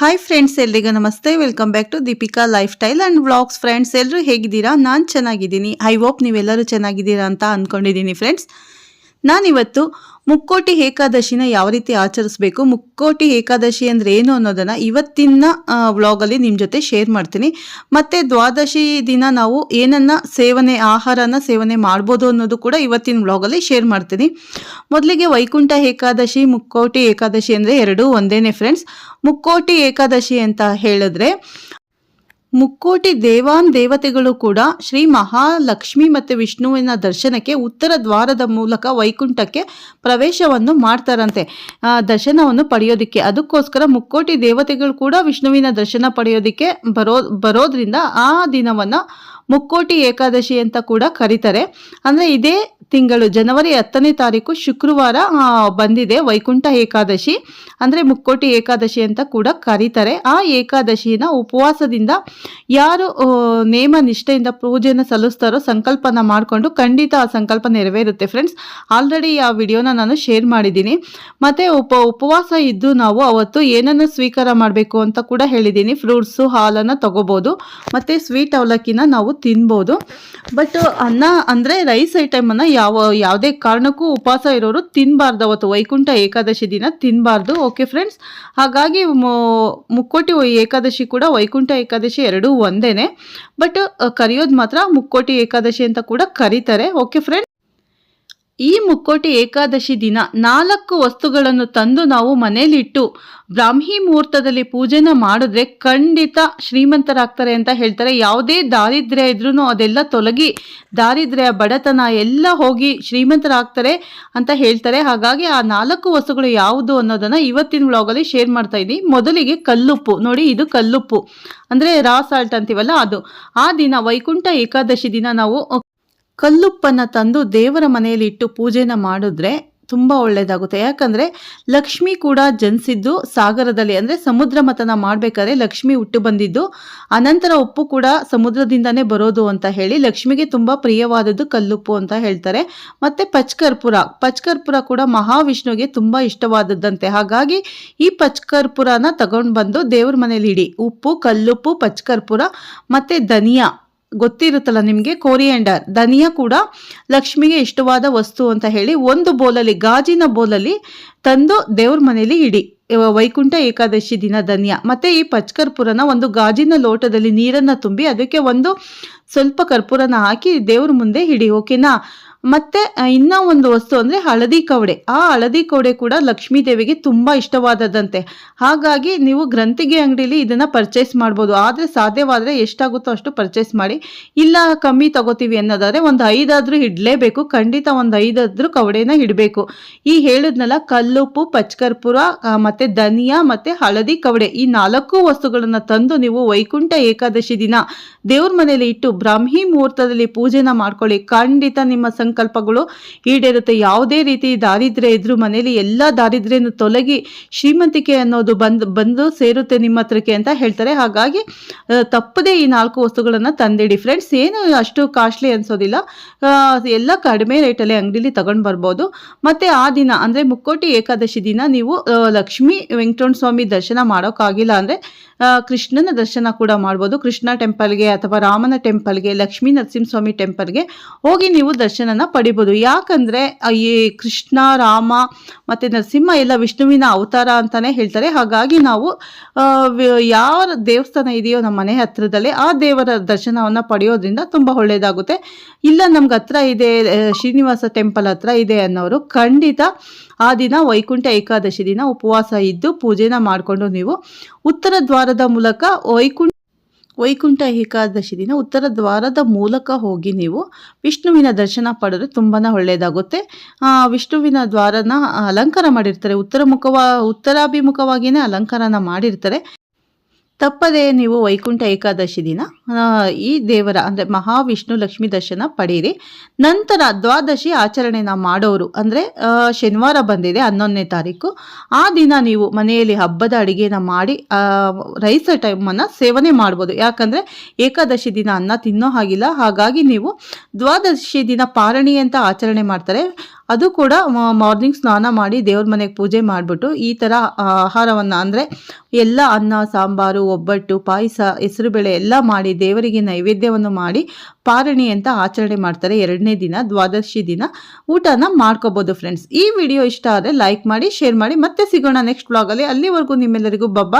Hi friends ಎಲ್ರಿಗೂ ನಮಸ್ತೆ. Welcome back to Deepika lifestyle and vlogs friends ಎಲ್ಲರೂ ಹೇಗಿದ್ದೀರಾ? ನಾನು ಚೆನ್ನಾಗಿದ್ದೀನಿ. ಐ ಹೋಪ್ ನೀವೆಲ್ಲರೂ ಚೆನ್ನಾಗಿದ್ದೀರಾ ಅಂತ ಅಂದ್ಕೊಂಡಿದ್ದೀನಿ ಫ್ರೆಂಡ್ಸ್ ನಾನಿವತ್ತು ಮುಕ್ಕೋಟಿ ಏಕಾದಶಿನ ಯಾವ ರೀತಿ ಆಚರಿಸಬೇಕು, ಮುಕ್ಕೋಟಿ ಏಕಾದಶಿ ಅಂದರೆ ಏನು ಅನ್ನೋದನ್ನು ಇವತ್ತಿನ ವ್ಲಾಗಲ್ಲಿ ನಿಮ್ಮ ಜೊತೆ ಶೇರ್ ಮಾಡ್ತೀನಿ. ಮತ್ತು ದ್ವಾದಶಿ ದಿನ ನಾವು ಏನನ್ನ ಸೇವನೆ, ಆಹಾರನ ಸೇವನೆ ಮಾಡ್ಬೋದು ಅನ್ನೋದು ಕೂಡ ಇವತ್ತಿನ ವ್ಲಾಗಲ್ಲಿ ಶೇರ್ ಮಾಡ್ತೀನಿ. ಮೊದಲಿಗೆ ವೈಕುಂಠ ಏಕಾದಶಿ, ಮುಕ್ಕೋಟಿ ಏಕಾದಶಿ ಅಂದರೆ ಎರಡೂ ಒಂದೇನೆ ಫ್ರೆಂಡ್ಸ್ ಮುಕ್ಕೋಟಿ ಏಕಾದಶಿ ಅಂತ ಹೇಳಿದ್ರೆ ಮುಕ್ಕೋಟಿ ದೇವಾನ್ ದೇವತೆಗಳು ಕೂಡ ಶ್ರೀ ಮಹಾಲಕ್ಷ್ಮಿ ಮತ್ತು ವಿಷ್ಣುವಿನ ದರ್ಶನಕ್ಕೆ ಉತ್ತರ ದ್ವಾರದ ಮೂಲಕ ವೈಕುಂಠಕ್ಕೆ ಪ್ರವೇಶವನ್ನು ಮಾಡ್ತಾರಂತೆ. ದರ್ಶನವನ್ನು ಪಡೆಯೋದಿಕ್ಕೆ. ಅದಕ್ಕೋಸ್ಕರ ಮುಕ್ಕೋಟಿ ದೇವತೆಗಳು ಕೂಡ ವಿಷ್ಣುವಿನ ದರ್ಶನ ಪಡೆಯೋದಿಕ್ಕೆ ಬರೋ, ಬರೋದ್ರಿಂದ ಆ ದಿನವನ್ನು ಮುಕ್ಕೋಟಿ ಏಕಾದಶಿ ಅಂತ ಕೂಡ ಕರೀತಾರೆ. ಅಂದರೆ ಇದೇ ತಿಂಗಳು ಜನವರಿ ಹತ್ತನೇ ತಾರೀಕು ಶುಕ್ರವಾರ ಬಂದಿದೆ ವೈಕುಂಠ ಏಕಾದಶಿ. ಅಂದರೆ ಮುಕ್ಕೋಟಿ ಏಕಾದಶಿ ಅಂತ ಕೂಡ ಕರೀತಾರೆ. ಆ ಏಕಾದಶಿನ ಉಪವಾಸದಿಂದ ಯಾರು ನೇಮ ನಿಷ್ಠೆಯಿಂದ ಪೂಜೆಯನ್ನು ಸಲ್ಲಿಸ್ತಾರೋ ಸಂಕಲ್ಪನ ಮಾಡಿಕೊಂಡು ಖಂಡಿತ ಆ ಸಂಕಲ್ಪ ನೆರವೇರುತ್ತೆ ಫ್ರೆಂಡ್ಸ್ ಆಲ್ರೆಡಿ ಆ ವಿಡಿಯೋನ ನಾನು ಶೇರ್ ಮಾಡಿದ್ದೀನಿ. ಮತ್ತು ಉಪ, ಉಪವಾಸ ಇದ್ದು ನಾವು ಅವತ್ತು ಏನನ್ನು ಸ್ವೀಕಾರ ಮಾಡಬೇಕು ಅಂತ ಕೂಡ ಹೇಳಿದ್ದೀನಿ. ಫ್ರೂಟ್ಸು ಹಾಲನ್ನು ತಗೋಬೋದು. ಮತ್ತು ಸ್ವೀಟ್ ಅವಲಕ್ಕಿನ ನಾವು ತಿನ್ಬೋದು. ಬಟ್ ಅನ್ನ ಅಂದರೆ ರೈಸ್ ಐಟಮನ್ನು ಯಾವ, ಯಾವುದೇ ಕಾರಣಕ್ಕೂ ಉಪವಾಸ ಇರೋರು ತಿನ್ನಬಾರ್ದು ಅವತ್ತು. ವೈಕುಂಠ ಏಕಾದಶಿ ದಿನ ತಿನ್ನಬಾರ್ದು ಓಕೆ ಫ್ರೆಂಡ್ಸ್ ಹಾಗಾಗಿ ಮುಕ್ಕೋಟಿ ಏಕಾದಶಿ ಕೂಡ ವೈಕುಂಠ ಏಕಾದಶಿ ಎರಡೂ ಒಂದೇನೆ. ಬಟ್ ಕರೆಯೋದು ಮಾತ್ರ ಮುಕ್ಕೋಟಿ ಏಕಾದಶಿ ಅಂತ ಕೂಡ ಕರೀತಾರೆ. ಓಕೆ ಫ್ರೆಂಡ್ಸ್ ಈ ಮುಕ್ಕೋಟಿ ಏಕಾದಶಿ ದಿನ ನಾಲ್ಕು ವಸ್ತುಗಳನ್ನು ತಂದು ನಾವು ಮನೇಲಿಟ್ಟು ಬ್ರಾಹ್ಮಿ ಮುಹೂರ್ತದಲ್ಲಿ ಪೂಜೆನ ಮಾಡಿದ್ರೆ ಖಂಡಿತ ಶ್ರೀಮಂತರಾಗ್ತಾರೆ ಅಂತ ಹೇಳ್ತಾರೆ. ಯಾವುದೇ ದಾರಿದ್ರ್ಯ ಇದ್ರೂ ಅದೆಲ್ಲ ತೊಲಗಿ ದಾರಿದ್ರ್ಯ, ಬಡತನ ಎಲ್ಲ ಹೋಗಿ ಶ್ರೀಮಂತರಾಗ್ತಾರೆ ಅಂತ ಹೇಳ್ತಾರೆ. ಹಾಗಾಗಿ ಆ ನಾಲ್ಕು ವಸ್ತುಗಳು ಯಾವುದು ಅನ್ನೋದನ್ನು ಇವತ್ತಿನ ವ್ಲಾಗಲ್ಲಿ ಶೇರ್ ಮಾಡ್ತಾ ಇದ್ದೀನಿ. ಮೊದಲಿಗೆ ಕಲ್ಲುಪ್ಪು. ನೋಡಿ, ಇದು ಕಲ್ಲುಪ್ಪು. ಅಂದರೆ ರಾ ಸಾಲ್ಟ್ ಅಂತೀವಲ್ಲ ಅದು. ಆ ದಿನ ವೈಕುಂಠ ಏಕಾದಶಿ ದಿನ ನಾವು ಕಲ್ಲುಪ್ಪನ್ನು ತಂದು ದೇವರ ಮನೆಯಲ್ಲಿ ಇಟ್ಟು ಪೂಜೆನ ಮಾಡಿದ್ರೆ ತುಂಬ ಒಳ್ಳೆಯದಾಗುತ್ತೆ ಯಾಕಂದರೆ ಲಕ್ಷ್ಮಿ ಕೂಡ ಜನಿಸಿದ್ದು ಸಾಗರದಲ್ಲಿ, ಅಂದರೆ ಸಮುದ್ರ ಮತನ ಮಾಡಬೇಕಾದ್ರೆ ಲಕ್ಷ್ಮಿ ಹುಟ್ಟು ಬಂದಿದ್ದು, ಅನಂತರ ಉಪ್ಪು ಕೂಡ ಸಮುದ್ರದಿಂದನೇ ಬರೋದು ಅಂತ ಹೇಳಿ ಲಕ್ಷ್ಮಿಗೆ ತುಂಬ ಪ್ರಿಯವಾದದ್ದು ಕಲ್ಲುಪ್ಪು ಅಂತ ಹೇಳ್ತಾರೆ. ಮತ್ತು ಪಚ್ಕರ್ಪುರ ಪಚ್ಕರ್ಪುರ ಕೂಡ ಮಹಾವಿಷ್ಣುವಿಗೆ ತುಂಬ ಇಷ್ಟವಾದದ್ದಂತೆ. ಹಾಗಾಗಿ ಈ ಪಚ್ಕರ್ಪುರನ ತಗೊಂಡು ಬಂದು ದೇವ್ರ ಮನೇಲಿ ಇಡಿ, ಉಪ್ಪು, ಕಲ್ಲುಪ್ಪು, ಪಚ್ಕರ್ಪುರ, ಮತ್ತು ಧನಿಯಾ. ಗೊತ್ತಿರುತ್ತಲ್ಲ ನಿಮಗೆ? ಕೋರಿಯಂಡರ್ ಧನಿಯಾ ಕೂಡ ಲಕ್ಷ್ಮಿಗೆ ಇಷ್ಟವಾದ ವಸ್ತು ಅಂತ ಹೇಳಿ ಒಂದು ಬೋಲಲ್ಲಿ, ಗಾಜಿನ ಬೋಲಲ್ಲಿ ತಂದು ದೇವ್ರ ಮನೆಯಲ್ಲಿ ಇಡಿ. ವೈಕುಂಠ ಏಕಾದಶಿ ದಿನ ಧನ್ಯ. ಮತ್ತೆ ಈ ಪಚ್ಕರ್ಪುರನ ಒಂದು ಗಾಜಿನ ಲೋಟದಲ್ಲಿ ನೀರನ್ನ ತುಂಬಿ, ಅದಕ್ಕೆ ಒಂದು ಸ್ವಲ್ಪ ಕರ್ಪೂರನ ಹಾಕಿ ದೇವ್ರ ಮುಂದೆ ಹಿಡಿ ಓಕೆನಾ ಮತ್ತೆ ಇನ್ನ ಒಂದು ವಸ್ತು ಅಂದ್ರೆ ಹಳದಿ ಕವಡೆ. ಆ ಹಳದಿ ಕವಡೆ ಕೂಡ ಲಕ್ಷ್ಮೀ ದೇವಿಗೆ ತುಂಬಾ ಇಷ್ಟವಾದದಂತೆ ಹಾಗಾಗಿ ನೀವು ಗ್ರಂಥಿಗೆ ಅಂಗಡಿಲಿ ಇದನ್ನ ಪರ್ಚೇಸ್ ಮಾಡ್ಬೋದು. ಆದ್ರೆ ಸಾಧ್ಯವಾದ್ರೆ ಎಷ್ಟಾಗುತ್ತೋ ಅಷ್ಟು ಪರ್ಚೇಸ್ ಮಾಡಿ. ಇಲ್ಲ, ಕಮ್ಮಿ ತಗೋತೀವಿ ಅನ್ನೋದಾದ್ರೆ ಒಂದು ಐದಾದ್ರೂ ಇಡ್ಲೇಬೇಕು. ಖಂಡಿತ ಒಂದು ಐದಾದ್ರೂ ಕವಡೆನ ಇಡಬೇಕು. ಈ ಹೇಳಿದ್ನಲ್ಲ, ಕಲ್ಲುಪ್ಪು, ಪಚ್ಕರ್ಪುರ ಮತ್ತೆ ಧನಿಯಾ, ಮತ್ತೆ ಹಳದಿ ಕವಡೆ. ಈ ನಾಲ್ಕು ವಸ್ತುಗಳನ್ನ ತಂದು ನೀವು ವೈಕುಂಠ ಏಕಾದಶಿ ದಿನ ದೇವ್ರ ಮನೇಲಿ ಇಟ್ಟು ಬ್ರಾಹ್ಮಿ ಮುಹೂರ್ತದಲ್ಲಿ ಪೂಜೆನ ಮಾಡ್ಕೊಳ್ಳಿ. ಖಂಡಿತ ನಿಮ್ಮ ಸಂಕಲ್ಪಗಳು ಈಡೇರುತ್ತೆ. ಯಾವುದೇ ರೀತಿ ದಾರಿದ್ರ್ಯ ಇದ್ರೂ ಮನೇಲಿ ಎಲ್ಲ ದಾರಿದ್ರೆಯನ್ನು ತೊಲಗಿ ಶ್ರೀಮಂತಿಕೆ ಅನ್ನೋದು ಬಂದು ಬಂದು ಸೇರುತ್ತೆ ನಿಮ್ಮ ಹತ್ರಕ್ಕೆ ಅಂತ ಹೇಳ್ತಾರೆ. ಹಾಗಾಗಿ ತಪ್ಪದೇ ಈ ನಾಲ್ಕು ವಸ್ತುಗಳನ್ನು ತಂದಿಡಿ ಫ್ರೆಂಡ್ಸ್ ಏನು ಅಷ್ಟು ಕಾಸ್ಟ್ಲಿ ಅನ್ಸೋದಿಲ್ಲ. ಎಲ್ಲ ಕಡಿಮೆ ರೇಟಲ್ಲಿ ಅಂಗಡಿಲಿ ತಗೊಂಡು ಬರ್ಬೋದು. ಮತ್ತು ಆ ದಿನ, ಅಂದರೆ ಮುಕ್ಕೋಟಿ ಏಕಾದಶಿ ದಿನ ನೀವು ಲಕ್ಷ್ಮೀ ವೆಂಕಟೇಶ್ವರ ಸ್ವಾಮಿ ದರ್ಶನ ಮಾಡೋಕ್ಕಾಗಿಲ್ಲ ಅಂದರೆ ಕೃಷ್ಣನ ದರ್ಶನ ಕೂಡ ಮಾಡ್ಬೋದು. ಕೃಷ್ಣ ಟೆಂಪಲ್ಗೆ ಅಥವಾ ರಾಮನ ಟೆಂಪಲ್ಗೆ, ಲಕ್ಷ್ಮೀ ನರಸಿಂಹಸ್ವಾಮಿ ಟೆಂಪಲ್ಗೆ ಹೋಗಿ ನೀವು ದರ್ಶನನ ಪಡಿಬೋದು. ಯಾಕಂದರೆ ಈ ಕೃಷ್ಣ, ರಾಮ ಮತ್ತು ನರಸಿಂಹ ಎಲ್ಲ ವಿಷ್ಣುವಿನ ಅವತಾರ ಅಂತಲೇ ಹೇಳ್ತಾರೆ. ಹಾಗಾಗಿ ನಾವು ಯಾವ ದೇವಸ್ಥಾನ ಇದೆಯೋ ನಮ್ಮ ಮನೆ ಹತ್ರದಲ್ಲೇ ಆ ದೇವರ ದರ್ಶನವನ್ನು ಪಡೆಯೋದ್ರಿಂದ ತುಂಬ ಒಳ್ಳೆಯದಾಗುತ್ತೆ ಇಲ್ಲ, ನಮ್ಗೆ ಹತ್ರ ಇದೆ ಶ್ರೀನಿವಾಸ ಟೆಂಪಲ್ ಹತ್ರ ಇದೆ ಅನ್ನೋರು ಖಂಡಿತ ಆ ದಿನ ವೈಕುಂಠ ಏಕಾದಶಿ ದಿನ ಉಪವಾಸ ಇದ್ದು ಪೂಜೆನ ಮಾಡಿಕೊಂಡು ನೀವು ಉತ್ತರ ದ್ವಾರದ ಮೂಲಕ ವೈಕುಂಠ ವೈಕುಂಠ ಏಕಾದಶಿ ದಿನ ಉತ್ತರ ದ್ವಾರದ ಮೂಲಕ ಹೋಗಿ ನೀವು ವಿಷ್ಣುವಿನ ದರ್ಶನ ಪಡೆದ್ರೆ ತುಂಬಾ ಒಳ್ಳೆಯದಾಗುತ್ತೆ ವಿಷ್ಣುವಿನ ದ್ವಾರನ ಅಲಂಕಾರ ಮಾಡಿರ್ತಾರೆ. ಉತ್ತರ ಮುಖವ ಉತ್ತರಾಭಿಮುಖವಾಗಿಯೇ ಅಲಂಕಾರನ ಮಾಡಿರ್ತಾರೆ. ತಪ್ಪದೇ ನೀವು ವೈಕುಂಠ ಏಕಾದಶಿ ದಿನ ಈ ದೇವರ, ಅಂದರೆ ಮಹಾವಿಷ್ಣು ಲಕ್ಷ್ಮಿ ದರ್ಶನ ಪಡೆಯಿರಿ ನಂತರ ದ್ವಾದಶಿ ಆಚರಣೆನ ಮಾಡೋರು, ಅಂದರೆ ಶನಿವಾರ ಬಂದಿದೆ, ಹನ್ನೊಂದನೇ ತಾರೀಕು. ಆ ದಿನ ನೀವು ಮನೆಯಲ್ಲಿ ಹಬ್ಬದ ಅಡುಗೆನ ಮಾಡಿ ರೈಸ ರೈಸ್ ಟೈಮನ್ನು ಸೇವನೆ ಮಾಡ್ಬೋದು. ಯಾಕಂದರೆ, ಏಕಾದಶಿ ದಿನ ಅನ್ನ ತಿನ್ನೋ ಹಾಗಿಲ್ಲ. ಹಾಗಾಗಿ ನೀವು ದ್ವಾದಶಿ ದಿನ ಪಾರಣಿ ಅಂತ ಆಚರಣೆ ಮಾಡ್ತಾರೆ. ಅದು ಕೂಡ ಮಾರ್ನಿಂಗ್ ಸ್ನಾನ ಮಾಡಿ ದೇವ್ರ ಮನೆಗೆ ಪೂಜೆ ಮಾಡಿಬಿಟ್ಟು, ಈ ಥರ ಆಹಾರವನ್ನು, ಅಂದರೆ, ಎಲ್ಲ ಅನ್ನ, ಸಾಂಬಾರು, ಒಬ್ಬಟ್ಟು, ಪಾಯಸ, ಹೆಸರುಬೇಳೆ ಎಲ್ಲ ಮಾಡಿ ದೇವರಿಗೆ ನೈವೇದ್ಯವನ್ನು ಮಾಡಿ ಪಾರಣಿ ಅಂತ ಆಚರಣೆ ಮಾಡ್ತಾರೆ. ಎರಡನೇ ದಿನ, ದ್ವಾದಶಿ ದಿನ. ಊಟನ ಮಾಡ್ಕೋಬೋದು ಫ್ರೆಂಡ್ಸ್ ಈ ವಿಡಿಯೋ ಇಷ್ಟ ಆದರೆ ಲೈಕ್ ಮಾಡಿ ಶೇರ್ ಮಾಡಿ. ಮತ್ತೆ ಸಿಗೋಣ ನೆಕ್ಸ್ಟ್ ಬ್ಲಾಗಲ್ಲಿ ಅಲ್ಲಿವರೆಗೂ ನಿಮ್ಮೆಲ್ಲರಿಗೂ ಬಬ್ಬಾ